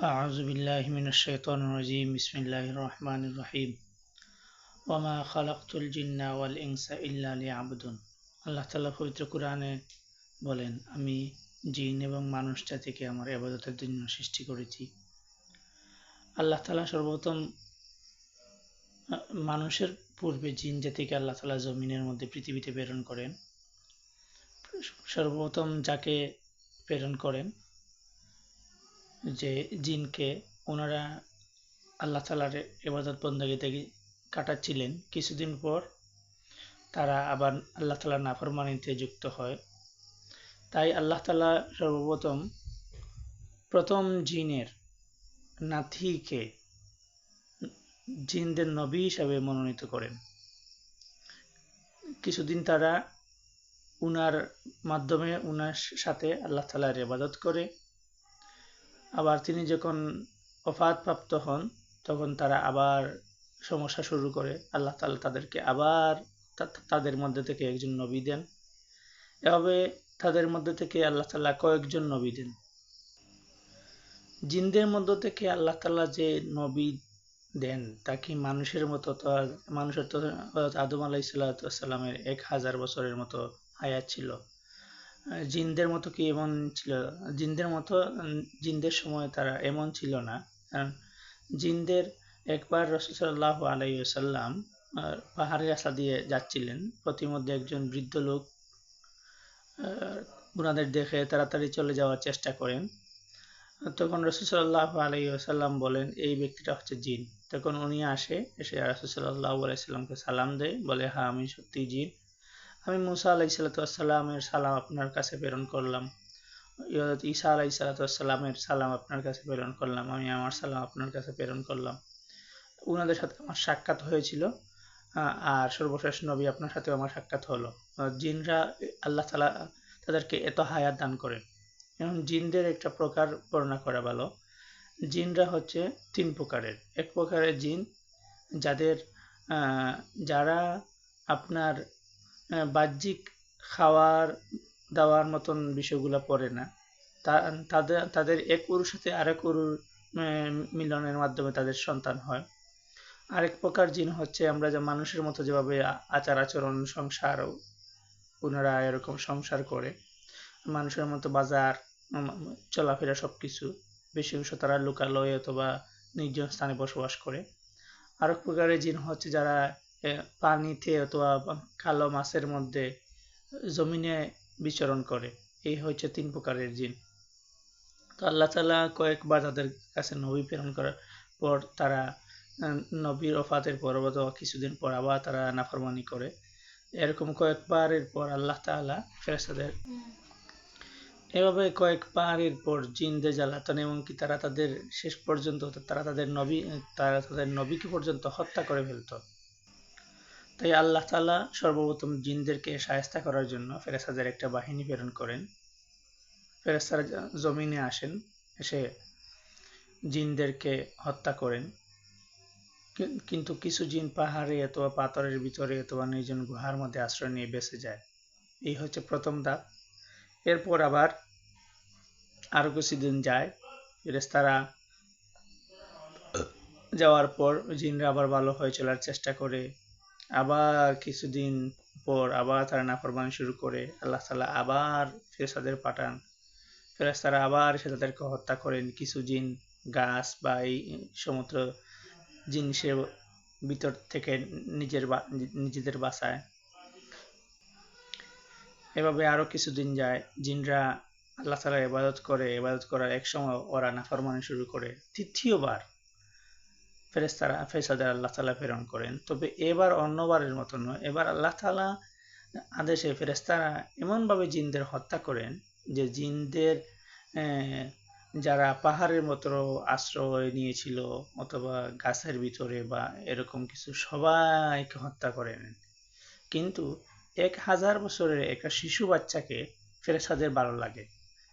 أعوذ بالله من الشيطان الرجيم بسم الله الرحمن الرحيم وما خلقت الجن والإنس إلا ليعبدون আল্লাহ তাআলা পবিত্র কোরআনে বলেন আমি জিন এবং মানুষ জাতিকে আমার ইবাদতের জন্য সৃষ্টি করেছি আল্লাহ তাআলা সর্বপ্রথম মানুষের পূর্বে জিন জাতিকে আল্লাহ তাআলা জমিনের মধ্যে পৃথিবীতে প্রেরণ করেন সর্বপ্রথম যাকে প্রেরণ করেন যে জিনকে ওনারা আল্লাহ তালার এবাদত বন্দাগি থেকে কাটাচ্ছিলেন। কিছুদিন পর তারা আবার আল্লাহ তালার নাফরমানিতে যুক্ত হয়। তাই আল্লাহ তালা সর্বপ্রথম প্রথম জিনের নাথিকে জিনদের নবী হিসাবে মনোনীত করেন। কিছুদিন তারা উনার মাধ্যমে উনার সাথে আল্লাহ তালার ইবাদত করে। আবার তিনি যখন প্রাপ্ত হন, তখন তারা আবার সমস্যা শুরু করে। আল্লাহ তালা তাদেরকে আবার তাদের মধ্যে থেকে একজন নবী দেন। এভাবে তাদের মধ্যে থেকে আল্লাহ তালা কয়েকজন নবী দেন। জিনদের মধ্য থেকে আল্লাহ তালা যে নবী দেন, তা কি মানুষের মতো? তো মানুষের তো আদম আলাহ সাল্লামের এক হাজার বছরের মতো হায়াত ছিল। জিনদের মতো কি এমন ছিল? জিনদের মতো জিনদের সময় তারা এমন ছিল না। জিনদের একবার রসুল্লাহ আলাইসাল্লাম পাহাড়ের রাস্তা দিয়ে যাচ্ছিলেন। প্রতিমধ্যে একজন বৃদ্ধ লোক ওনাদের দেখে তাড়াতাড়ি চলে যাওয়ার চেষ্টা করেন। তখন রসুল্লাহ আলাইসাল্লাম বলেন, এই ব্যক্তিটা হচ্ছে জিন। তখন উনি আসে, এসে রসুল্লাহ আলাইসাল্লামকে সালাম দেয়, বলে হ্যাঁ আমি সত্যি জিন। আমি মুসা আলাই সালাতামের সালাম আপনার কাছে প্রেরণ করলাম। ঈসা আলাই সালাতামের সালাম আপনার কাছে প্রেরণ করলাম, আমি আমার সালাম আপনার কাছে প্রেরণ করলাম। উনাদের সাথে আমার সাক্ষাৎ হয়েছিল আর সর্বশেষ নবী আপনার সাথেও আমার সাক্ষাৎ হলো। জিনরা আল্লাহ তালা তাদেরকে এত হায়াত দান করেন। এবং জিনদের একটা প্রকার বর্ণনা করা ভালো, জিনরা হচ্ছে তিন প্রকারের। এক প্রকারের জিন, যাদের যারা আপনার বাহ্যিক খাওয়ার, দাওয়ার মতন বিষয়গুলো পড়ে না। তাদের তাদের এক উরুর সাথে আরেক উরুর মিলনের মাধ্যমে তাদের সন্তান হয়। আরেক প্রকার জিন হচ্ছে আমরা যে মানুষের মতো যেভাবে আচার আচরণ, সংসার ওনারা এরকম সংসার করে, মানুষের মতো বাজার চলাফেরা সব কিছু বেশি অংশ তারা লোকালয় অথবা নির্জন স্থানে বসবাস করে। আরেক প্রকারের জিন হচ্ছে যারা পানিতে অথবা কালো মাছের মধ্যে জমিনে বিচরণ করে। এই হচ্ছে তিন প্রকারের জিন। তো আল্লাহ তালা কয়েকবার তাদের কাছে নবী প্রেরণ করার পর তারা নবীর অফাতের পর কিছুদিন পর আবার তারা নাফরমানি করে। এরকম কয়েকবারের পর আল্লাহ তালা ফেরেস্তাদের এভাবে কয়েকবারের পর জিনদের জ্বালাতন এমনকি তারা তাদের শেষ পর্যন্ত তারা তাদের নবী, তারা তাদের নবীকে পর্যন্ত হত্যা করে ফেলত। তাই আল্লাহ তালা সর্বপ্রথম জিনদেরকে সায়স্তা করার জন্য ফেরেস্তাদের একটা বাহিনী প্রেরণ করেন। ফেরেস্তারা জমিনে আসেন, এসে জিনদেরকে হত্যা করেন। কিন্তু কিছু জিন পাহাড়ে অথবা পাথরের ভিতরে অথবা নির্জন গুহার মধ্যে আশ্রয় নিয়ে বেঁচে যায়। এই হচ্ছে প্রথম ধাপ। এরপর আবার আরও কিছুদিন যায় ফেরেস্তারা যাওয়ার পর জিনরা আবার ভালো হয়ে চলার চেষ্টা করে। আবার কিছুদিন পর আবার তারা নাফরমানি শুরু করে। আল্লাহ তালা আবার ফেরেস্তাদের পাঠান। ফেরেস্তারা আবার সে তাদেরকে হত্যা করেন। কিছু জিন গাছ বা এই সমুদ্র জিনিসের ভিতর থেকে নিজের নিজেদের বাসায় এভাবে আরও কিছুদিন যায়। জিনরা আল্লাহ তালা ইবাদত করে। ইবাদত করার এক সময় ওরা নাফরমানি শুরু করে। তৃতীয়বার ফেরেস্তারা ফেরেস্তাদের আল্লাহ তালা প্রেরণ করেন। তবে এবার অন্যবারের মতো নয়। এবার আল্লাহ তালা আদেশে ফেরেস্তারা এমনভাবে জিনদের হত্যা করেন যে জিনদের যারা পাহাড়ের মতো আশ্রয় নিয়েছিল অথবা গাছের ভিতরে বা এরকম কিছু সবাইকে হত্যা করেন কিন্তু এক হাজার বছরের একটা শিশু বাচ্চাকে ফেরেস্তাদের ভালো লাগে।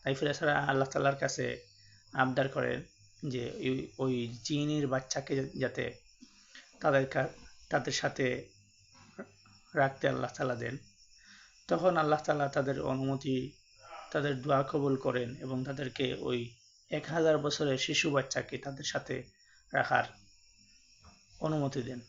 তাই ফেরেস্তারা আল্লাহ তাল্লার কাছে আবদার করেন যে ওই জিনের বাচ্চাকে যাতে তাদের তাদের সাথে রাখতে আল্লাহ তালা দেন। তখন আল্লাহ তালা তাদের অনুমতি, তাদের দোয়া কবুল করেন এবং তাদেরকে ওই এক হাজার বছরের শিশু বাচ্চাকে তাদের সাথে রাখার অনুমতি দেন।